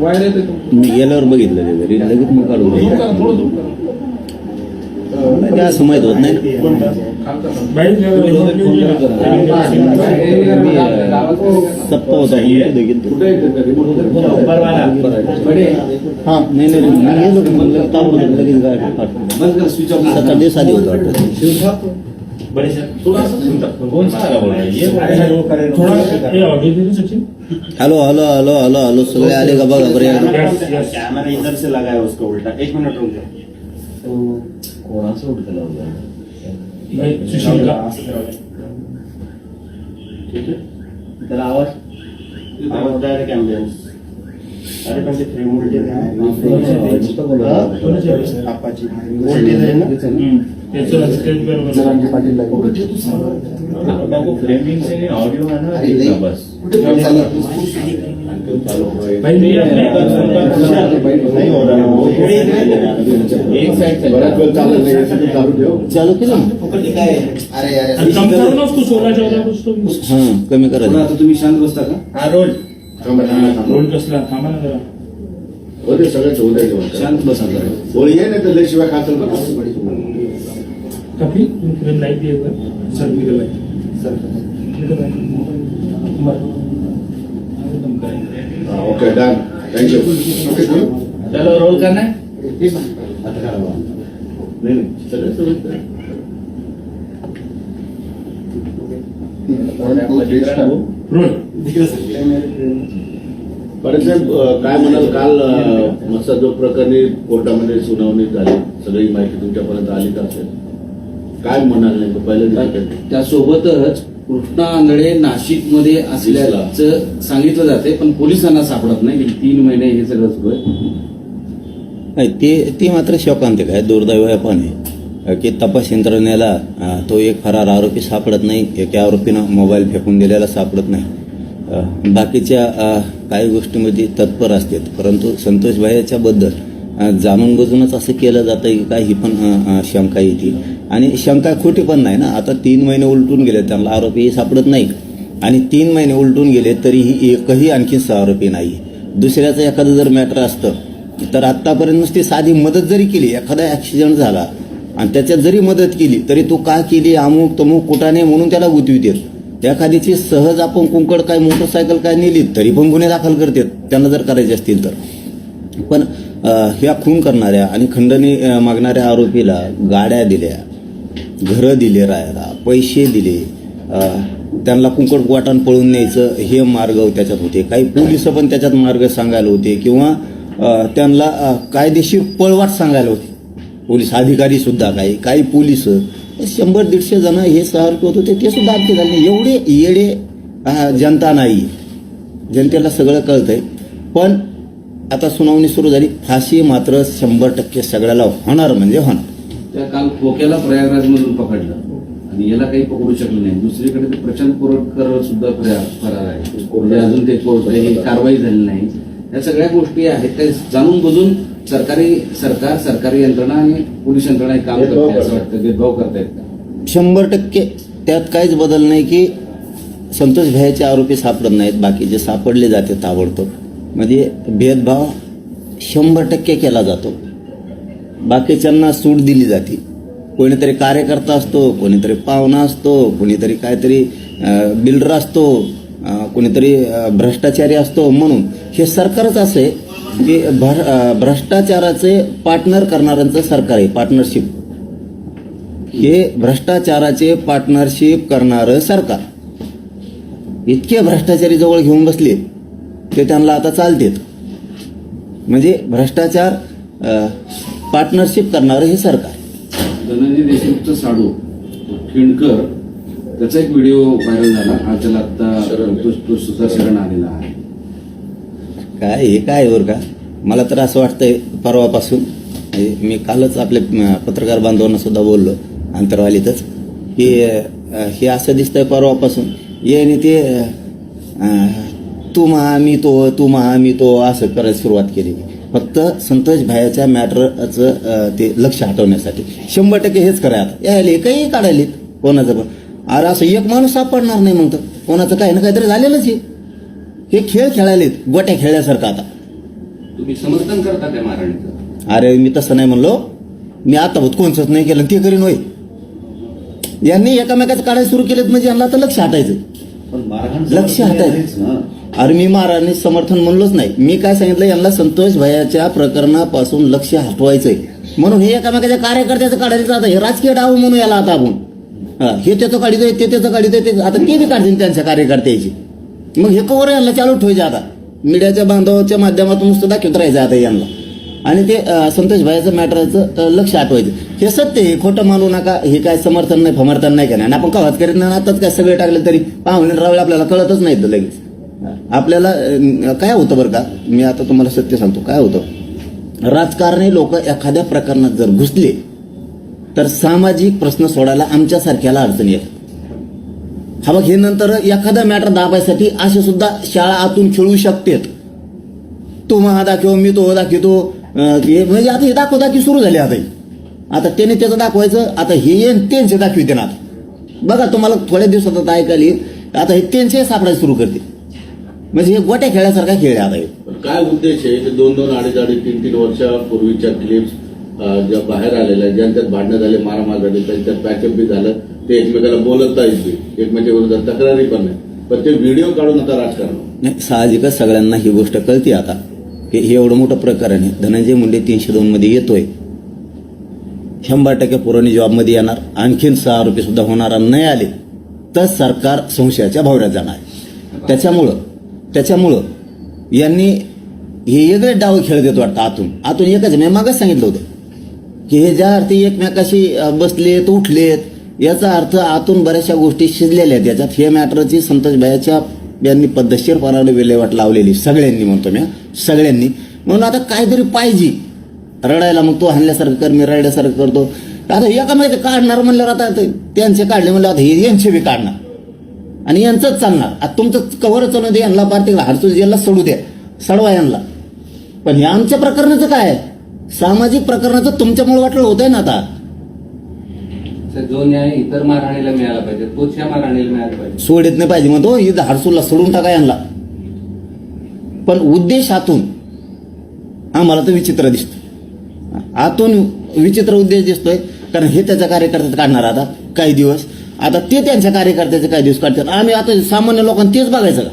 Wire येते तुमचं. मी गेल्यावर बघितलं ते घरी लगेच मग काढून झूम करा, थोडं झूम करा. ते असं माहित होत नाही खालचा करा. सप्ताह होता म्हणून ते कुठे येते ते remote वगैरे? हा नाही नाही मी गेलो की म्हणलं ताबडतोब लगेच गाडी पाठवली. सात आठ दिवस आधी होतं वाटतं hello hello hello hello hello सगळे आले का बघा बरे कैमरा इधर से लगा है उसका उल्टा। एक मिनट रुक जाओ कोणाचं उडकला त्याला आवाज आवाज डायरेक्ट ॲम्ब्युलन्स अरे पण ते फ्री वोल्टेज आहे आपाची वोल्टेज आहे ना फ्रेमिंग से ऑडियो है? ना? बस नहीं हो रहा है। वो एक साइड चालू केलं हा कमी करायचं तुम्ही शांत बसता का हाँ रोल थांबा, थांबा, थांबा. हो ते सगळं. शांत बसा जरा होळी आहे ना तर लय शिवाय खातल बरं. हा, ओके डन थँक्यू चलो रोल करना है। करा. साहेब अं, काय म्हणाल काल अं, मसाजो प्रकरणी कोर्टामध्ये सुनावणी झाली. सगळी माहिती तुमच्यापर्यंत आलीच असेल. काय म्हणाल नेमकं? पहिल्या त्यासोबतच कृष्णा आंधळे नाशिकमध्ये असल्याचं सांगितलं जाते पण पोलिसांना सापडत नाही. गेली तीन महिने हे सगळं सुरू आहे. नाही ते ती मात्र शोकांतिक आहे दुर्दैव पण आहे की तपास यंत्रणेला अ, तो एक फरार आरोपी सापडत नाही एका आरोपीनं मोबाईल फेकून दिलेला सापडत नाही. अ, बाकीच्या अ, काही गोष्टीमध्ये तत्पर असतात. परंतु संतोष भाईच्या बद्दल जाणून बुजूनच असं केलं जातं की काय ही पण शंका येते आणि शंका खोटी पण नाही ना. आता तीन महिने उलटून गेले त्यांना आरोपी सापडत नाही आणि तीन महिने उलटून गेले तरीही एकही आणखी आरोपी नाही. दुसऱ्याचं एखादं जर मॅटर असतं तर आत्तापर्यंत नुसती साधी मदत जरी केली एखादा ॲक्सिडेंट झाला आणि त्याच्यात जरी मदत केली तरी तू का केली अमुक तमुक कुठाने म्हणून त्याला गुतवी देत. एखादीची सहज आपण कुंकड काय मोटरसायकल काय नेली तरी पण गुन्हे दाखल करतात. त्यांना जर करायचे असतील तर. पण ह्या खून करणाऱ्या आणि खंडणी मागणाऱ्या आरोपीला गाड्या दिल्या घरं दिले राहायला पैसे दिले. त्यांना कुंकट वाटण पळून न्यायचं हे मार्ग त्याच्यात होते. काही पोलीस पण त्याच्यात मार्ग सांगायला होते किंवा त्यांना कायदेशीर पळवाट सांगायला होते. पोलीस अधिकारी सुद्धा काही काही पोलीस शंभर दीडशे जण हे सहर्क होते ते सुद्धा अटके झाले एवढे येडे जनता नाही. जनतेला सगळं कळतंय. पण आता सुनावणी सुरू झाली. फाशी मात्र शंभर टक्के सगळ्याला होणार म्हणजे होणार. त्या काल खोक्याला प्रयागराज मधून पकडलं. आणि याला काही पकडू शकलं नाही. दुसरीकडे ते प्रशांत कोरटकर सुद्धा फरार आहे. म्हणजे अजून ते कोर्ट ही कारवाई झाली नाही. या सगळ्या गोष्टी आहेत. त्या जाणून बुजून सरकारी सरकार सरकारी यंत्रणा आणि पोलीस यंत्रणा हे काम भेदभाव करते असं करतात. वाटतं. भेदभाव करतायत. का शंभर टक्के त्यात काहीच बदल नाही की संतोष भयाचे आरोपी सापडत नाहीत. बाकीचे सापडले जाते ताबडतोब. म्हणजे भेदभाव शंभर टक्के केला जातो. बाकीच्यांना सूट दिली जाते. कोणीतरी कार्यकर्ता असतो कोणीतरी पाहुणा असतो कोणीतरी काहीतरी बिल्डर असतो कोणीतरी भ्रष्टाचारी असतो म्हणून हे सरकारच असं आहे की भ्र भ्रष्टाचाराचे पार्टनर करणाऱ्यांचं सरकार आहे पार्टनरशिप हे भ्रष्टाचाराचे पार्टनरशिप करणारं सरकार. इतके भ्रष्टाचारी जवळ घेऊन बसले ते त्यांना आता चालतेत. म्हणजे भ्रष्टाचार पार्टनरशिप करणारं हे सरकार. धनंजय देशमुखचं साडू खिंडकर त्याचा एक व्हिडिओ व्हायरल झाला. आज त्याला आता तो- तो सुद्धा शरण आलेला आहे. काय हे काय आहे बरं का? मला तर असं वाटतंय परवापासून मी कालच आपल्या पत्रकार बांधवांना सुद्धा बोललो अंतरवालीतच. की हे असं दिसतंय परवापासून. याने ते तू महा मी तो तू महा मी तो असं करायला सुरुवात केली. फक्त संतोष भायाच्या मॅटरचं ते लक्ष हटवण्यासाठी. शंभर टक्के हेच कराय आता. यायले काही काढायलेत कोणाचं पण. अरे असं एक माणूस सापडणार नाही मग तर कोणाचं काही ना काहीतरी झालेलंच आहे. हे खेळ खेळायलेत गोट्या खेळल्यासारखं आता. तुम्ही समर्थन करता त्या मारहाणीचं अरे मी तसं नाही म्हणलो. मी आता होत कोणचंच नाही केलं ते करीन होय. यांनी एकामेकाचं काढायला सुरू केलेत म्हणजे यांना आता लक्ष हटायचं लक्ष हटायचं आर्मी मी महाराजांनी समर्थन म्हणलोच नाही. मी काय सांगितलं? यांना संतोष भयाच्या प्रकरणापासून लक्ष हटवायचंय. म्हणून हे एकामेकाच्या कार्यकर्त्याचं काढायचं आता हे राजकीय डाव म्हणून याला आता आपण. हे त्याचं काढितोय ते त्याचं काढितोय ते आता ते बी काढतील त्यांच्या कार्यकर्त्याची. मग हे कवर यांना चालू ठेवायचे आता. मीडियाच्या बांधवाच्या माध्यमातून नुसतं दाखवत राहायचं आता यांना. आणि ते संतोष भाईचं मॅटरचं लक्ष आठवायचं हे सत्य हे खोटं मानू नका. हे काय समर्थन नाही फमर्थन नाही का नाही आणि आपण कवाच करीत नाही आताच काय सगळे टाकले तरी पाहुणे रावळे आपल्याला कळतच नाही तर लगेच. आपल्याला काय होतं बरं का? मी आता तुम्हाला सत्य सांगतो. काय होतं? राजकारणी लोक एखाद्या प्रकरणात जर घुसले तर सामाजिक प्रश्न सोडायला आमच्यासारख्याला अडचणी येत हा बघ हे नंतर एखादा मॅटर दाबायसाठी असे सुद्धा शाळा आतून खेळू शकतेत. तो महा दाखव मी तो दाखवतो म्हणजे आता हे दाखव दाखवी सुरू झाली आता आता त्याने त्याचं दाखवायचं आता हे येईन त्यांचे दाखविते देणार. बघा तुम्हाला थोड्या दिवसात आता ऐकायला येईल. आता हे त्यांचे सापडायला सुरू करते म्हणजे हे गोट्या खेळल्यासारखा खेळ आहे आता हे. पण काय उद्देश आहे? की दोन दोन अडीच अडीच तीन तीन वर्षापूर्वीच्या क्लिप्स ज्या बाहेर आलेल्या ज्यांच्यात भांडणं झाले मारामार झाले त्यांच्यात पॅचअप बी झालं ते एकमेकाला बोलत नाहीत बी. एकमेकाच्या विरोधात तक्रारी पण नाही. पण ते व्हिडिओ काढून आता राजकारण. नाही साहजिकच सगळ्यांना ही गोष्ट कळते आता. की हे एवढं मोठं प्रकरण आहे. धनंजय मुंडे तीनशे दोन मध्ये येतोय. शंभर टक्के पुरवणी जॉबमध्ये येणार. आणखीन सहा आरोपी सुद्धा होणार नाही आले. तर सरकार संशयाच्या भवऱ्यात जाणार. त्याच्यामुळं त्याच्यामुळं यांनी हे वेगळे डाव खेळ देत वाटतं आतून. आतून एकच मी मागच सांगितलं होतं की हे ज्या अर्थी एकमेकाशी बसलेत उठलेत याचा अर्थ आतून बऱ्याचशा गोष्टी शिजलेल्या आहेत. याच्यात हे मॅटरची संतोष यांनी पद्धतशीरपणाने विल्हेवाट लावलेली. सगळ्यांनी म्हणतो मी सगळ्यांनी. म्हणून आता काहीतरी पाहिजे. रडायला मग तो हाणल्यासारखं कर मी रडल्यासारखं करतो. आता एका माहिती काढणार म्हणल्यावर आता त्यांचे काढले म्हणलं आता हे यांचे बी काढणार. आणि यांचंच चालणार. आता तुमचं कव्हर चालू दे यांना पार तिकडे. हरसूज याला सोडू द्या. सडवा यांना. पण हे आमच्या प्रकरणाचं काय? सामाजिक प्रकरणाचं तुमच्यामुळे वाटलं होतंय ना आता. जो न्याय इतर मारहाणीला मिळाला पाहिजे तोच या मारहाणीला मिळाला पाहिजे. सोडित नाही पाहिजे. म्हणतो ही हरसूला सोडून टाका यांना. पण उद्देशातून आम्हाला तर विचित्र दिसतो आतून विचित्र उद्देश दिसतोय. कारण हे त्याच्या कार्यकर्त्यात काढणार आता. काही दिवस. आता ते त्यांच्या कार्यकर्त्याचे काय दिवस काढतात. आम्ही आता सामान्य लोकांना तेच बघायचं का?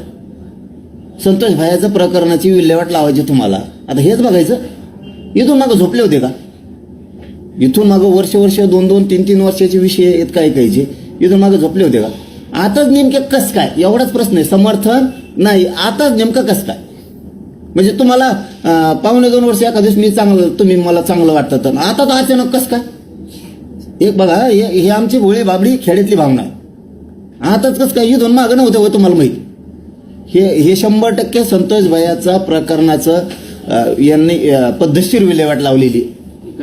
संतोष भायाचं प्रकरणाची विल्हेवाट लावायची तुम्हाला. आता हेच बघायचं. इथून मागं झोपले होते का? इथून मागं वर्ष वर्ष दोन दोन तीन तीन वर्षाचे विषय आहेत काय कायचे इथून मागं झोपले होते का? आताच नेमके कस काय? एवढाच प्रश्न आहे. समर्थन नाही. आताच नेमकं कस काय? म्हणजे तुम्हाला पावणे दोन वर्ष एका दिवस मी चांगलं तुम्ही मला चांगलं वाटतं तर आता तर अचानक कस काय? एक बघा हे आमची भोळी बाबडी खेड्यातली भावना आताच कस काय इथून मागं नव्हतं हो तुम्हाला माहिती. हे हे शंभर टक्के संतोष भयाचा प्रकरणाचं यांनी पद्धतशीर विल्हेवाट लावलेली.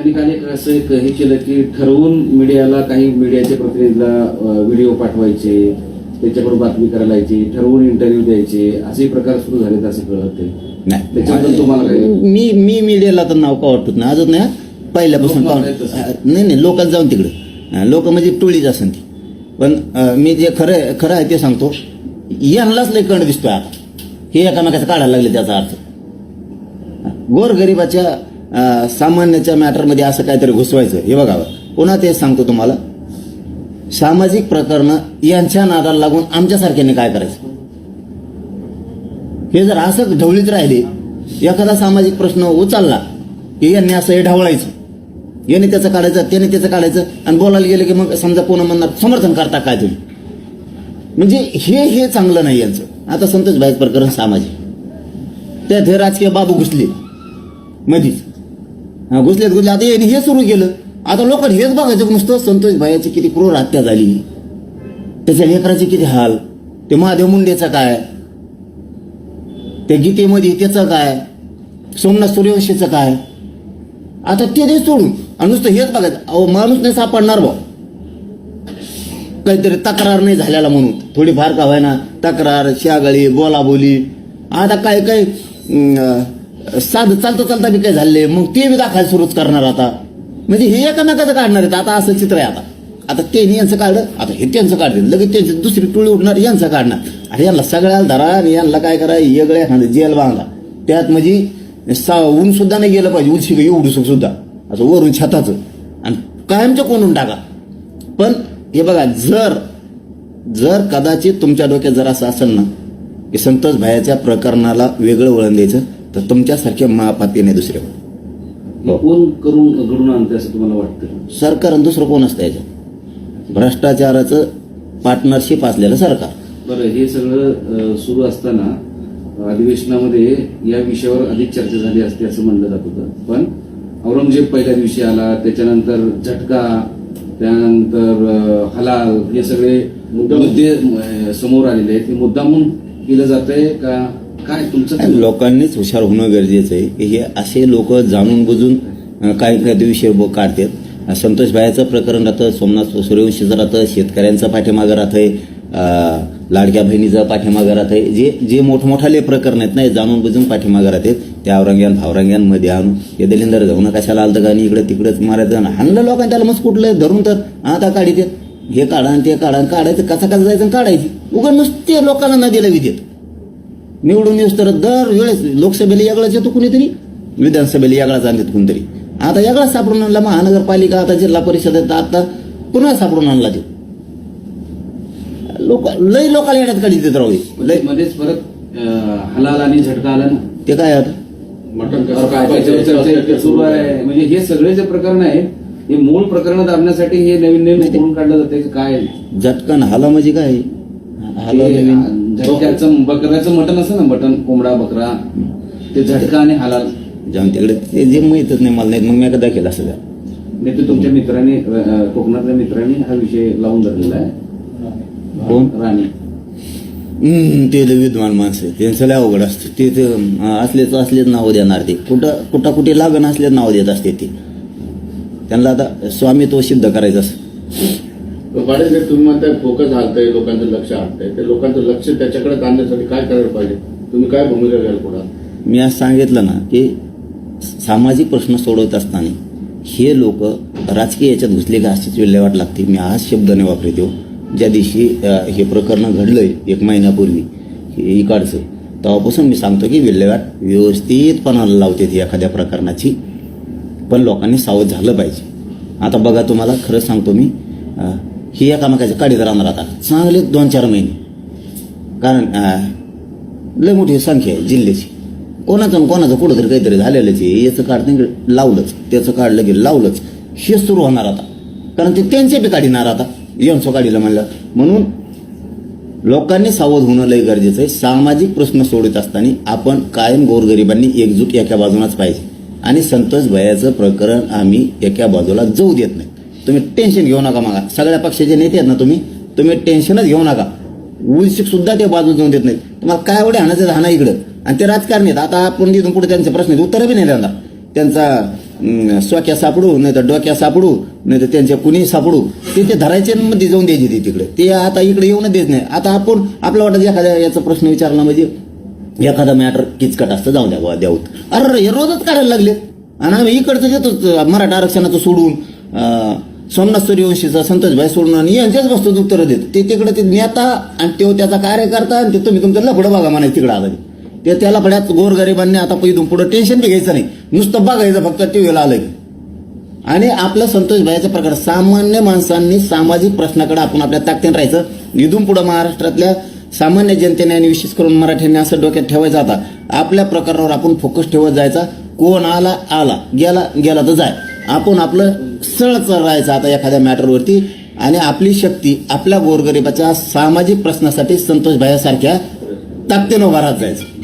ठिकाणी एक असं एक हे केलं की ठरवून मीडियाला काही मीडियाच्या प्रतिनिधीला व्हिडिओ पाठवायचे त्याच्याबरोबर बातमी करायला ठरवून इंटरव्ह्यू द्यायचे असे प्रकार सुरू झालेत असं कळत नाही. त्याच्याबद्दल तुम्हाला मी मी मीडियाला तर नाव का वाटत नाही. अजून नाही. पहिल्यापासून पाहून. नाही नाही लोकात जाऊन तिकडे. लोक म्हणजे टोळीच असेल ती. पण मी जे खरं खरं आहे ते सांगतो. यांनाच लय कंड दिसतोय आता. हे एकामेकाचं काढायला लागले त्याचा अर्थ. गोरगरिबाच्या सामान्याच्या मॅटरमध्ये असं काहीतरी घुसवायचं. हे बघावं पुन्हा तेच सांगतो तुम्हाला. सामाजिक प्रकरणं यांच्या नादाला लागून आमच्यासारख्याने काय करायचं? हे जर असं ढवळीत राहिले एखादा सामाजिक प्रश्न उचलला की यांनी असं हे ढवळायचं. याने त्याचं काढायचं त्याने त्याचं काढायचं आणि बोलायला गेलं की मग समजा कोण म्हणणार समर्थन करता काय तुम्ही? म्हणजे हे हे चांगलं नाही यांचं. आता संतोष भाई प्रकरण सामाजिक त्यात हे राजकीय बाबू घुसले. मधीच. हा, घुसलेत घुसले आता यांनी हे सुरू केलं. आता लोक हेच बघायचं नुसतं संतोष भाईची किती क्रूर हत्या झाली. त्याच्या लेकराचे किती हाल. ते महादेव मुंडेचं काय? त्या गीतेमध्ये त्याचं काय? सोमनाथ सूर्यवंशीचं काय? आता ते सोडून. आणि नुसतं हेच बघायचं अहो माणूस नाही सापडणार भाऊ. काहीतरी तक्रार नाही झालेला म्हणून. थोडीफार का व्हायना तक्रार शागळी बोलाबोली. आता काय काय साध साधं चालता चालता बी काय झाले मग ते बी दाखवायला सुरूच करणार आता. म्हणजे हे एकामेकाचं काढणार आहेत आता असं चित्र आहे आता. आता ते यांचं काढलं आता हे त्यांचं काढतील. लगेच त्यांची दुसरी टोळी उठणार यांचं काढणार. आणि यांना सगळ्याला धरा आणि यांना काय करा वेगळ्या जेल बांधा. त्यात म्हणजे सा ऊन सुद्धा नाही गेलं पाहिजे उंची एवढं सुद्धा. असं वरून छताचं. आणि कायमचं कोणून टाका? पण हे बघा जर जर कदाचित तुमच्या डोक्यात जर असं असेल ना की संतोष भायाच्या प्रकरणाला वेगळं वळण द्यायचं तर तुमच्यासारखे महापापी नाही दुसरे कोण. करून घडून आणते असं तुम्हाला वाटतं? सरकार आणि दुसरं कोण असतं याच्यात? भ्रष्टाचाराचं पार्टनरशिप असलेलं सरकार. बरं हे सगळं सुरू असताना अधिवेशनामध्ये या विषयावर अधिक चर्चा झाली असते असं म्हणलं जात होतं. पण औरंगजेब पहिल्या दिवशी आला त्याच्यानंतर झटका त्यानंतर हलाल हे सगळे मुद्दे समोर आलेले आहेत. हे मुद्दामून केलं जातंय का? काय तुमचं काय? लोकांनीच हुशार होणं गरजेचं आहे. की हे असे लोक जाणून बुजून काही काही विषय ब- काढतात. संतोष भायाचं प्रकरण राहतं सोमनाथ सूर्यवंशीचं राहतं शेतकऱ्यांचं पाठीमागं राहतंय लाडक्या बहिणीचं पाठीमागं राहतंय. जे जे मोठमोठाले प्रकरण आहेत ना हे जाणून बुजून पाठीमागं राहतात. त्या औरंग्यान भावरंग्यांमध्ये आणून हे दलिंदर जाऊन कशाला आलतं? का इकडे तिकडेच मारायचं हाणलं लोकांनी. त्याला मस्त कुठलं धरून तर आता काढीत हे काढा आणि ते काढा आणि काढायचं. कसा कसा जायचं आणि काढायची. उगा नुसते लोकांना नदीला विदेत निवडून येऊस तर दर वेळेस लोकसभेला यागळाच येतो कुणीतरी विधानसभेला यागळाच आणतात कुणीतरी. आता यागळाच सापडून आणला महानगरपालिका आता जिल्हा परिषद आता पुन्हा सापडून आणला तो. लोक लय लोकांना येण्यात काढी देत राहू लय मध्येच परत हलाल आणि झटका आला ना. ते काय आता? मटण कसं काय त्याच्यावर चर्चा इतकी सुरू आहे. म्हणजे हे सगळे जे प्रकरण आहे हे मूळ प्रकरण दाबण्यासाठी हे नवीन नवीन उकळून काढलं जाते काय झटकन हाला म्हणजे काय? हाला नवीन? झटक्याचं बकऱ्याचं मटण असं ना मटण कोंबडा बकरा. ते झटका आणि हलाल. जाऊन तिकडे ते जे माहीतच नाही मला नाही मग मी एकदा केला असं त्या नाही ते तुमच्या मित्रांनी अ, कोकणातल्या मित्रांनी हा विषय लावून धरलेला आहे. कोण? राणी. ते लय विद्वान माणसं. त्यांचं लय अवघड असतं. ते ते असलेच असलेच नाव देणार ते. कुठं कुठं कुठे लागण असलेच नाव देत असते ते. त्यांना आता स्वामित्व सिद्ध करायचं असं साहेब तुम्ही म्हणताय फोकस हलतंय लोकांचं लक्ष हलतंय ते लोकांचं लक्ष त्याच्याकडे आणण्यासाठी काय करायला पाहिजे? तुम्ही काय भूमिका घ्याल पुढे? मी आज सांगितलं ना की सामाजिक प्रश्न सोडवत असताना हे लोक राजकीय याच्यात घुसले का अशीच विल्हेवाट लागते. मी आज शब्द नाही वापरतो ज्या दिवशी हे प्रकरण घडलं आहे एक महिन्यापूर्वी हे इकडचं तेव्हापासून मी सांगतो की विल्हेवाट व्यवस्थितपणाला लावते ती एखाद्या प्रकरणाची. पण लोकांनी सावध झालं पाहिजे. आता बघा तुम्हाला खरं सांगतो मी हे या एकामेकाच्या काढीत राहणार आता. चांगले दोन चार महिने. कारण लय मोठी संख्या आहे जिल्ह्याची. कोणाचं कोणाचं कुठं तरी काहीतरी झालेलंच आहे. याचं काढतं लावलंच. त्याचं काढलं की लावलंच. हे सुरू होणार आता. कारण ते त्यांचे बी काढणार आता. यांचं काढीलं म्हणलं. म्हणून लोकांनी सावध होणं लय गरजेचं आहे. सामाजिक प्रश्न सोडत असताना आपण कायम गोरगरिबांनी एकजूट एका बाजूलाच पाहिजे आणि संतोष भयाचं प्रकरण आम्ही एका बाजूला जाऊ देत नाही. तुम्ही टेन्शन घेऊ नका मागा. सगळ्या पक्षाचे नेते आहेत ना तुम्ही? तुम्ही टेन्शनच घेऊ नका. उलशिक सुद्धा ते बाजू जाऊन देत नाहीत. तुम्हाला काय एवढे हाणायचं हाणा इकडं. आणि ते राजकारणी आहेत. आता आपण तिथून पुढे त्यांचे प्रश्न आहेत. उत्तरं बी नाही त्यांना त्यांचा स्वाक्या सापडू नाही तर डोक्या सापडू नाही तर त्यांच्या कुणी सापडू ते ते धरायचे मध्ये जाऊन द्यायचे ते तिकडे. ते आता इकडे येऊन देत नाही. आता आपण आपल्या वाटत एखाद्या याचा प्रश्न विचारला म्हणजे एखादा मॅटर किचकट असतं जाऊ द्या बुवा द्यावत अरे हे रोजच काढायला लागले. आणि आम्ही इकडचं देतोच मराठा आरक्षणाचं सोडून सोमनाथ सूर्यवंशीचा संतोषभाई सोडून आणि यांच्याच वस्तू उत्तरं देत. ते तिकडे ते नेता आणि तो त्याचा कार्यकर्ता आणि ते तुम्ही तुमचं लफडं बघा म्हणायचं तिकडं आलं ते. त्याला बऱ्याच गोरगरिबांनी आता इथून पुढे टेन्शन बी घ्यायचं नाही. नुसतं बघायचं फक्त टी व्हीला आलं की आणि आपलं संतोष भाईचा प्रकार सामान्य माणसांनी सामाजिक प्रश्नाकडे आपण आपल्या ताकदीने राहायचं. इथून पुढे महाराष्ट्रातल्या सामान्य जनतेने आणि विशेष करून मराठ्यांनी असं डोक्यात ठेवायचं आता. आपल्या प्रकारावर आपण फोकस ठेवत जायचा. कोण आला आला. गेला गेला तर जाय. आपण आपलं सरळ राहायचं आता एखाद्या मॅटरवरती आणि आपली शक्ती आपल्या गोरगरिबाच्या सामाजिक प्रश्नासाठी संतोष भायासारख्या ताकदीनं उभा राहत जायचं.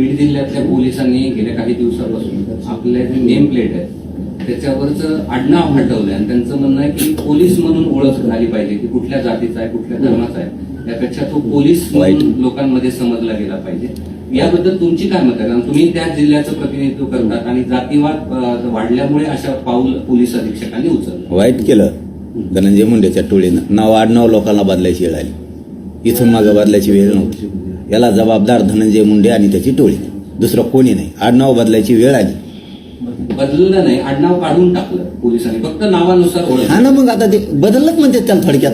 बीड जिल्ह्यातल्या पोलिसांनी गेल्या काही दिवसापासून आपल्या जे नेम प्लेट आहे त्याच्यावरच आडनाव हटवलंय. आणि त्यांचं म्हणणं आहे की पोलीस म्हणून ओळख झाली पाहिजे की कुठल्या जातीचा आहे कुठल्या धर्माचा आहे. त्यापेक्षा तो पोलीस म्हणून. लोकांमध्ये समजला गेला पाहिजे. याबद्दल तुमची काय मत आहे? कारण तुम्ही त्या जिल्ह्याचं प्रतिनिधित्व करतात आणि जातीवाद वाढल्यामुळे अशा पाऊल पोलीस अधीक्षकांनी उचललं. वाईट केलं. धनंजय मुंडेच्या टोळीनं. नाव आडनाव लोकांना बदलायची वेळ आली. इथून मागं बदलायची वेळ नव्हती. याला जबाबदार धनंजय मुंडे आणि त्याची टोळी. दुसरं कोणी नाही. आडनाव बदलायची वेळ आली. बदललं नाही. आडनाव काढून टाकलं पोलिसांनी. फक्त नावानुसार हा ना मग आता ते बदललंच म्हणते त्याला थोडक्यात.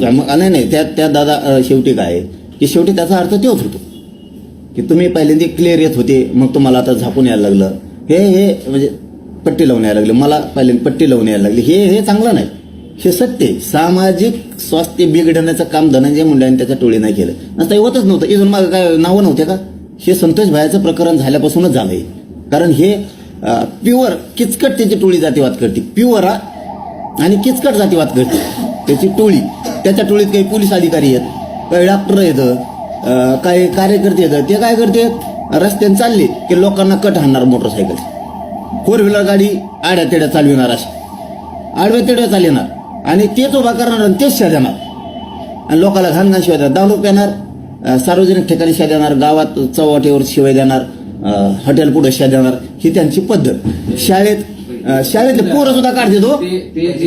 नाही नाही नाही त्या त्या दादा शेवटी काय आहे? की शेवटी त्याचा अर्थ तोच होतो. की तुम्ही पहिल्यांदा क्लिअर येत होते मग तुम्हाला आता झाकून यायला लागलं. हे हे म्हणजे पट्टी लावून यायला लागली. मला पहिल्यांदा पट्टी लावून यायला लागली. हे हे चांगलं नाही. हे सत्य आहे. सामाजिक स्वास्थ्य बिघडण्याचं काम धनंजय मुंडे आणि त्याच्या टोळी नाही केलं. नसतं होतच नव्हतं. इथून मग काय नावं नव्हते का? हे संतोष भायाचं प्रकरण झाल्यापासूनच झालंय. कारण हे प्युअर किचकट त्याची टोळी जातीवाद करते. प्युअर आणि किचकट जातीवाद करते. त्याची टोळी. त्याच्या टोळीत काही पोलीस अधिकारी आहेत काही डॉक्टर आहेत काही कार्यकर्ते आहेत. ते काय करते? रस्त्याने चालले की लोकांना कट हाणणार मोटरसायकल फोर व्हीलर गाडी आड्या तेड्या चालविणार अशा. आडव्या तेड्या चालविणार. आणि तेच उभा करणार आणि तेच देणार आणि लोकांना घाण घाण शिवाय देणार दारू पिणार अं, सार्वजनिक ठिकाणी शिवाय देणार गावात चौवाटीवर शिवाय देणार हॉटेल पुढे शिवाय देणार ही त्यांची पद्धत. शाळेत शाळेतले पोरं सुद्धा काढते तो.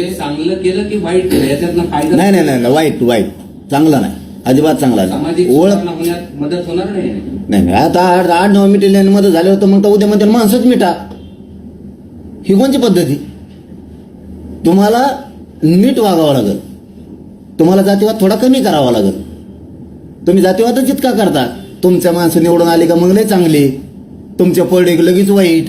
चांगलं केलं की वाईट केलं नाही नाही नाही नाही, वाईट वाईट. चांगला नाही. अजिबात चांगला नाही. ओळख मदत होणार नाही. नाही आता आठ आठ नऊ मिटिल्यामध्ये झालं होतं मग तर उद्या म्हणते माणसंच मिटा. ही कोणची पद्धती? तुम्हाला नीट वागावं लागेल. तुम्हाला जातीवाद थोडा कमी करावा लागेल. तुम्ही जातीवादच इतका करता. तुमच्या माणसं निवडून आली का मग लय चांगली. तुमच्या पडे लगेच वाईट.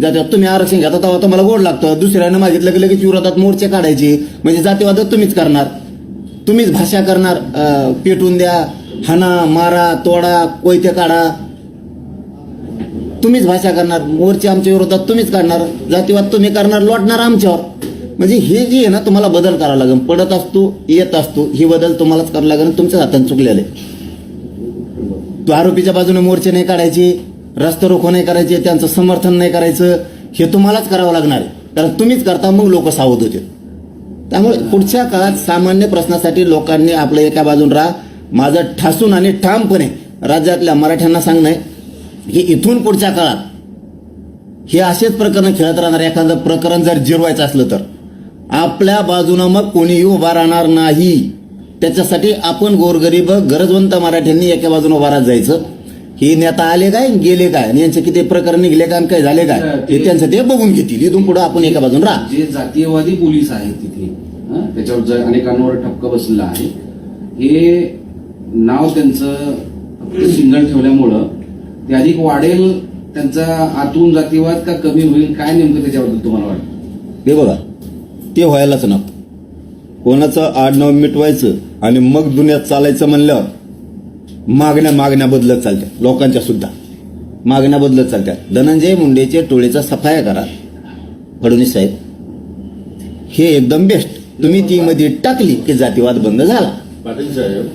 जातीवाद तुम्ही आरक्षण घेता तेव्हा तुम्हाला गोड लागतं. दुसऱ्यानं मागितलं की लगेच विरोधात मोर्चे काढायचे. म्हणजे जातीवादच तुम्हीच करणार. तुम्हीच भाषा करणार. पेटून द्या. हाना मारा तोडा कोयते काढा. तुम्हीच भाषा करणार. मोर्चे आमच्या विरोधात तुम्हीच काढणार. जातीवाद तुम्ही करणार लोटणार आमच्यावर. म्हणजे हे जे आहे ना तुम्हाला बदल करावा लागेल. पडत असतो येत असतो ही बदल तुम्हालाच करावं लागेल तुमच्याच हाताने चुकलेले. तो आरोपीच्या बाजूने मोर्चे नाही काढायचे रस्ता रोखो नाही करायचे त्यांचं समर्थन नाही करायचं हे तुम्हालाच करावं लागणार आहे. कारण तुम्हीच करता मग लोक सावध होते त्यामुळे पुढच्या काळात सामान्य प्रश्नासाठी लोकांनी आपलं एका बाजून राहा. माझं ठासून आणि ठामपणे राज्यातल्या मराठ्यांना सांगणं आहे की इथून पुढच्या काळात हे असेच प्रकरण खेळत राहणार. एखादं प्रकरण जर जिरवायचं असलं तर. आपल्या बाजूनं मग कोणीही उभा राहणार नाही. त्याच्यासाठी आपण गोरगरीब गरजवंत मराठ्यांनी एका बाजूने उभा राहत जायचं. हे नेता आले काय गेले काय? आणि यांचे किती प्रकरण निघले काय काय झाले काय? हे त्यांचं ते बघून घेतील. इथून पुढे आपण एका बाजून राहा. जे जातीयवादी पोलीस आहेत तिथे त्याच्यावर अनेकांवर ठपका बसलेला आहे हे नाव त्यांचं सिंगल ठेवल्यामुळं ते अधिक वाढेल त्यांचा आतून जातीवाद का कमी होईल काय नेमकं त्याच्याबद्दल तुम्हाला वाटतं? हे बघा ते व्हायलाच ना कोणाचं आडनाव मिटवायचं आणि मग दुनियात चालायचं म्हणल्यावर मागण्या मागण्या बदलत चालत्या. लोकांच्या सुद्धा. मागण्या बदलत चालत्या. धनंजय मुंडेच्या टोळीचा सफाया करा. फडणवीस साहेब हे एकदम बेस्ट तुम्ही ती मध्ये टाकली की जातीवाद बंद झाला. पाटील साहेब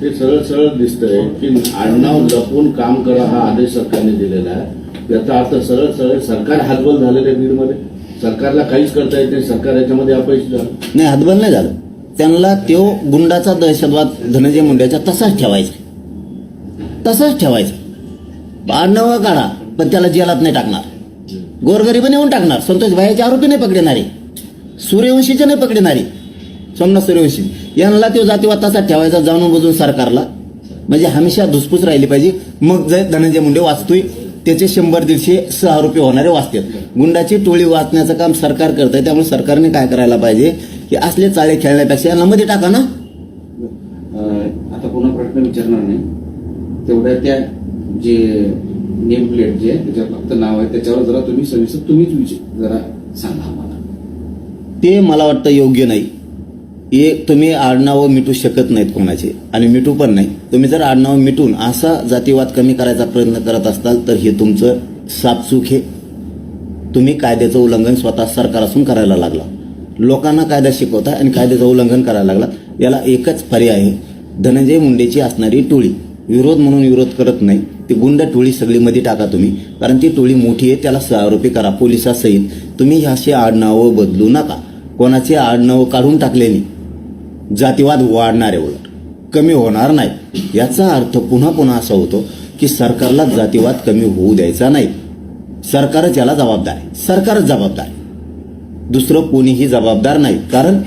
हे सरळ सरळ दिसतंय की आडनाव जपून काम करा हा आदेश सरकारने दिलेला आहे. याचा अर्थ सरळ सरळ सरकार हातबल झालेलं आहे बीडमध्ये. सरकारला काहीच करता येत नाही सरकार याच्यामध्ये अपयशी झालं. नाही हातबल नाही झालं. त्यांना तो गुंडाचा दहशतवाद धनंजय मुंड्याचा तसाच ठेवायचा तसाच ठेवायचा आडनाव काढा पण त्याला जेलात नाही टाकणार. गोरगरीब नेऊन टाकणार. संतोष भाईचे आरोपी नाही पकडणारे. सूर्यवंशीचे नाही पकडणारे. सोमनाथ सूर्यवंशी. यांना तो जातीवाद तसाच ठेवायचा जाणून बुजून सरकारला. म्हणजे हमेशा धुसफूस राहिली पाहिजे. मग जर धनंजय मुंडे वाचतोय त्याचे शंभर दीडशे सहा आरोपी होणारे वाचतात. गुंडाची टोळी वाचण्याचं काम सरकार करत आहे त्यामुळे सरकारने काय करायला पाहिजे? की असले चाळे खेळण्यापेक्षा यांना मध्ये टाका ना. आता पुन्हा प्रश्न विचारणार नाही. तेवढ्या त्या जे नेम प्लेट जे त्याच्यावर फक्त नाव आहे त्याच्यावर जरा तुम्ही सविस्तर तुम्हीच विचार जरा सांगा आम्हाला. ते मला वाटतं योग्य नाही. एक तुम्ही आडनावं मिटू शकत नाहीत कोणाचे. आणि मिटू पण नाही. तुम्ही जर आडनावं मिटून असा जातीवाद कमी करायचा प्रयत्न करत असताल तर हे तुमचं सापचूक हे तुम्ही कायद्याचं उल्लंघन स्वतः सरकार असून करायला लागला. लोकांना कायदा शिकवता आणि कायद्याचं उल्लंघन करायला लागला. याला एकच पर्याय आहे. धनंजय मुंडेची असणारी टोळी. विरोध म्हणून विरोध करत नाही. ती गुंड टोळी सगळी मध्ये टाका तुम्ही. कारण ती टोळी मोठी आहे त्याला आरोपी करा. पोलिसासहित. तुम्ही ह्याशी आडनावं बदलू नका. कोणाचे आडनावं काढून टाकलेली? जातीवाद वाढणार आहे उलट. कमी होणार नाही. याचा अर्थ पुन्हा पुन्हा असा होतो की सरकारला जातीवाद कमी होऊ द्यायचा नाही. सरकारच याला जबाबदार आहे. सरकारच जबाबदार दुसरं कोणीही जबाबदार नाही. कारण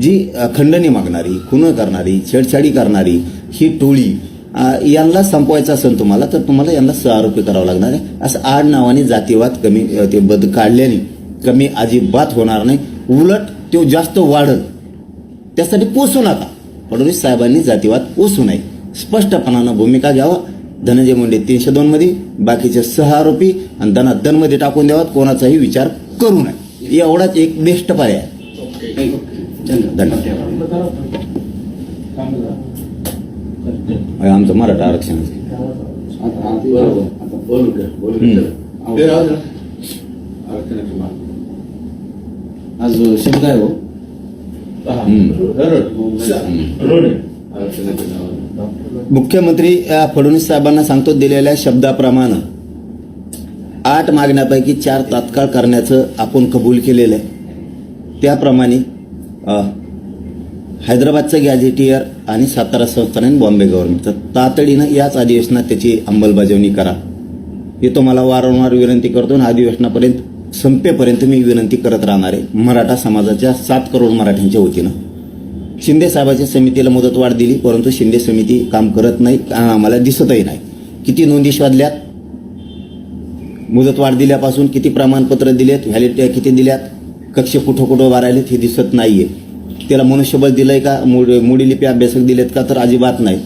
जी खंडणी मागणारी खुनं करणारी छेडछाडी करणारी ही टोळी यांना संपवायचं असेल तुम्हाला तर तुम्हाला यांना सहआरोपी करावं लागणार आहे. असं आड नावाने जातीवाद कमी ते बद काढल्याने कमी अजिबात होणार नाही. उलट तो जास्त वाढत त्यासाठी पोसू नका. फडणवीस साहेबांनी जातीवाद पोसू नये. स्पष्टपणानं भूमिका घ्यावा. धनंजय मुंडे तीनशे दोन मध्ये बाकीचे सहा आरोपी आणि धनाधनमध्ये टाकून द्यावात कोणाचाही विचार करू नये. एवढाच एक बेस्ट पर्याय. आहे. धन्यवाद. हे आमचं मराठा मागणी. आज शब्द आहे हो हम्म. रोड आहे. आरक्षणाच्या नावाने मुख्यमंत्री फडणवीस साहेबांना सांगतो दिलेल्या शब्दाप्रमाणे आठ मागण्यापैकी चार तात्काळ करण्याचं आपण कबूल केलेलं आहे. त्याप्रमाणे हैदराबादचं गॅझेटियर आणि सातारा संस्थान आणि बॉम्बे गव्हर्नमेंटचं. तातडीनं याच अधिवेशनात त्याची अंमलबजावणी करा. हे तुम्हाला वारंवार विनंती करतो आणि अधिवेशनापर्यंत संपेपर्यंत मी विनंती करत राहणार आहे. मराठा समाजाच्या सात करोड मराठ्यांच्या वतीनं. शिंदे साहेबाच्या समितीला मुदतवाढ दिली परंतु शिंदे समिती काम करत नाही आम्हाला दिसतही नाही. किती नोंदी शोधल्यात? मुदतवाढ दिल्यापासून किती प्रमाणपत्र दिलेत? व्हॅलिडिटी किती दिल्यात? कक्ष कुठं कुठं वारायलेत हे दिसत नाही आहे त्याला मनुष्यबळ दिलं आहे का मुड मुडीलिपी अभ्यासक दिलेत का? तर अजिबात नाही.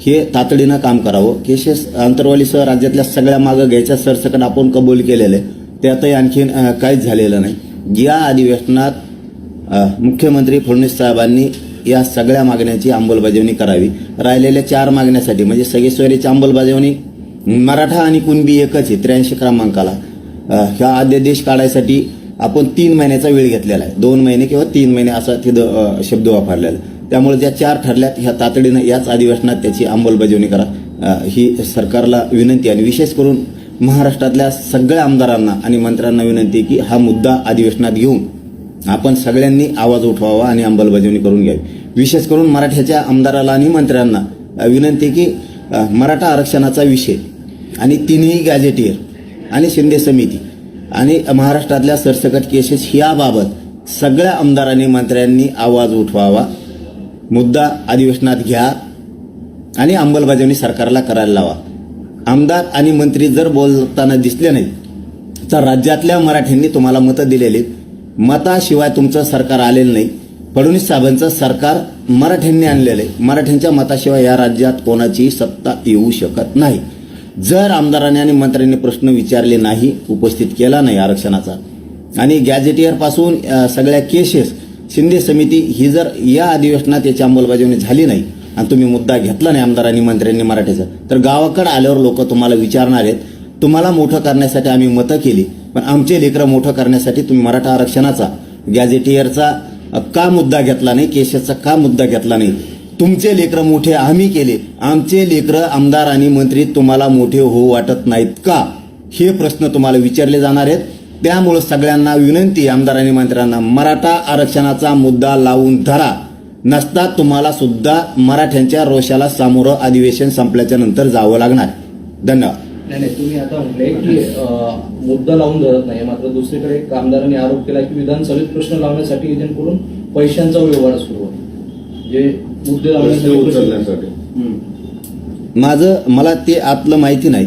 हे तातडीनं काम करावं. केशेस अंतरवालीसह राज्यातल्या सगळ्या मागं घ्यायच्या सरसकट आपण कबूल केलेलं आहे. त्यातही आणखीन काहीच झालेलं नाही. या अधिवेशनात मुख्यमंत्री फडणवीस साहेबांनी या सगळ्या मागण्यांची अंमलबजावणी करावी. राहिलेल्या चार मागण्यासाठी म्हणजे सगेश्वरीची अंमलबजावणी मराठा आणि कुणबी एकच आहे त्र्याऐंशी क्रमांकाला. ह्या अध्यादेश काढायसाठी आपण तीन महिन्याचा वेळ घेतलेला आहे. दोन महिने किंवा तीन महिने असा तिथं शब्द वापरलेला आहे. त्यामुळे ज्या चार ठरल्यात ह्या तातडीनं याच अधिवेशनात त्याची अंमलबजावणी करा. ही सरकारला विनंती आणि विशेष करून महाराष्ट्रातल्या सगळ्या आमदारांना आणि मंत्र्यांना विनंती की हा मुद्दा अधिवेशनात घेऊन आपण सगळ्यांनी आवाज उठवावा आणि अंमलबजावणी करून घ्यावी. विशेष करून मराठ्याच्या आमदाराला आणि मंत्र्यांना विनंती की मराठा आरक्षणाचा विषय आणि तिन्ही गॅजेटियर आणि शिंदे समिती आणि महाराष्ट्रातल्या सरसकट केसेस याबाबत सगळ्या आमदारांनी मंत्र्यांनी आवाज उठवावा. मुद्दा अधिवेशनात घ्या आणि अंमलबजावणी सरकारला करायला लावा. आमदार आणि मंत्री जर बोलताना दिसले नाही तर राज्यातल्या मराठ्यांनी तुम्हाला मतं दिलेली मताशिवाय तुमचं सरकार आलेलं नाही. फडणवीस साहेबांचं सरकार मराठ्यांनी आणलेलं आहे. मराठ्यांच्या मताशिवाय या राज्यात कोणाची सत्ता येऊ शकत नाही. जर आमदारांनी आणि मंत्र्यांनी प्रश्न विचारले नाही उपस्थित केला नाही आरक्षणाचा आणि गॅझेटियरपासून सगळ्या केसेस शिंदे समिती ही जर या अधिवेशनात याची अंमलबजावणी झाली नाही आणि तुम्ही मुद्दा घेतला नाही आमदारांनी मंत्र्यांनी मराठीचा. तर गावाकडे आल्यावर लोक तुम्हाला विचारणार आहेत तुम्हाला मोठं करण्यासाठी आम्ही मतं केली पण आमचे लेकरं मोठं करण्यासाठी तुम्ही मराठा आरक्षणाचा गॅझेटियरचा का मुद्दा घेतला नाही केसेसचा का मुद्दा घेतला नाही? तुमचे लेकरं मोठे आम्ही केले आमचे लेकरं आमदार आणि मंत्री तुम्हाला मोठे होऊ वाटत नाहीत का? हे प्रश्न तुम्हाला विचारले जाणार आहेत. त्यामुळं सगळ्यांना विनंती आमदार आणि मंत्र्यांना मराठा आरक्षणाचा मुद्दा लावून धरा. नसता तुम्हाला सुद्धा मराठ्यांच्या रोषाला सामोरं अधिवेशन संपल्याच्या नंतर जावं लागणार. धन्यवाद. नाही नाही तुम्ही आता म्हटले की मुद्दा लावून धरत नाही. मात्र दुसरीकडे एक आमदारांनी आरोप केला की विधानसभेत प्रश्न लावण्यासाठी एजंटकडून पैशांचा व्यवहार सुरू आहे. जे मुद्दे लावण्यासाठी. माझं मला ते आतलं माहिती नाही.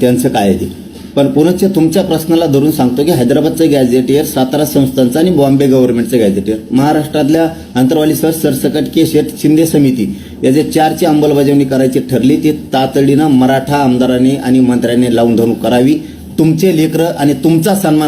त्यांचं काय आहे ते? पण पुनश्च तुमच्या प्रश्नाला धरून सांगतो की हैदराबादचं गॅझेटियर सातारा संस्थांचं आणि बॉम्बे गव्हर्नमेंटचं गॅझेटियर. महाराष्ट्रातल्या अंतरवाली सर सरसकट के शेठ शिंदे समिती याचे चारची अंमलबजावणी करायची ठरली ती तातडीनं मराठा आमदारांनी आणि मंत्र्यांनी लावून धरून करावी. तुमचे लेकरं आणि तुमचा सन्मान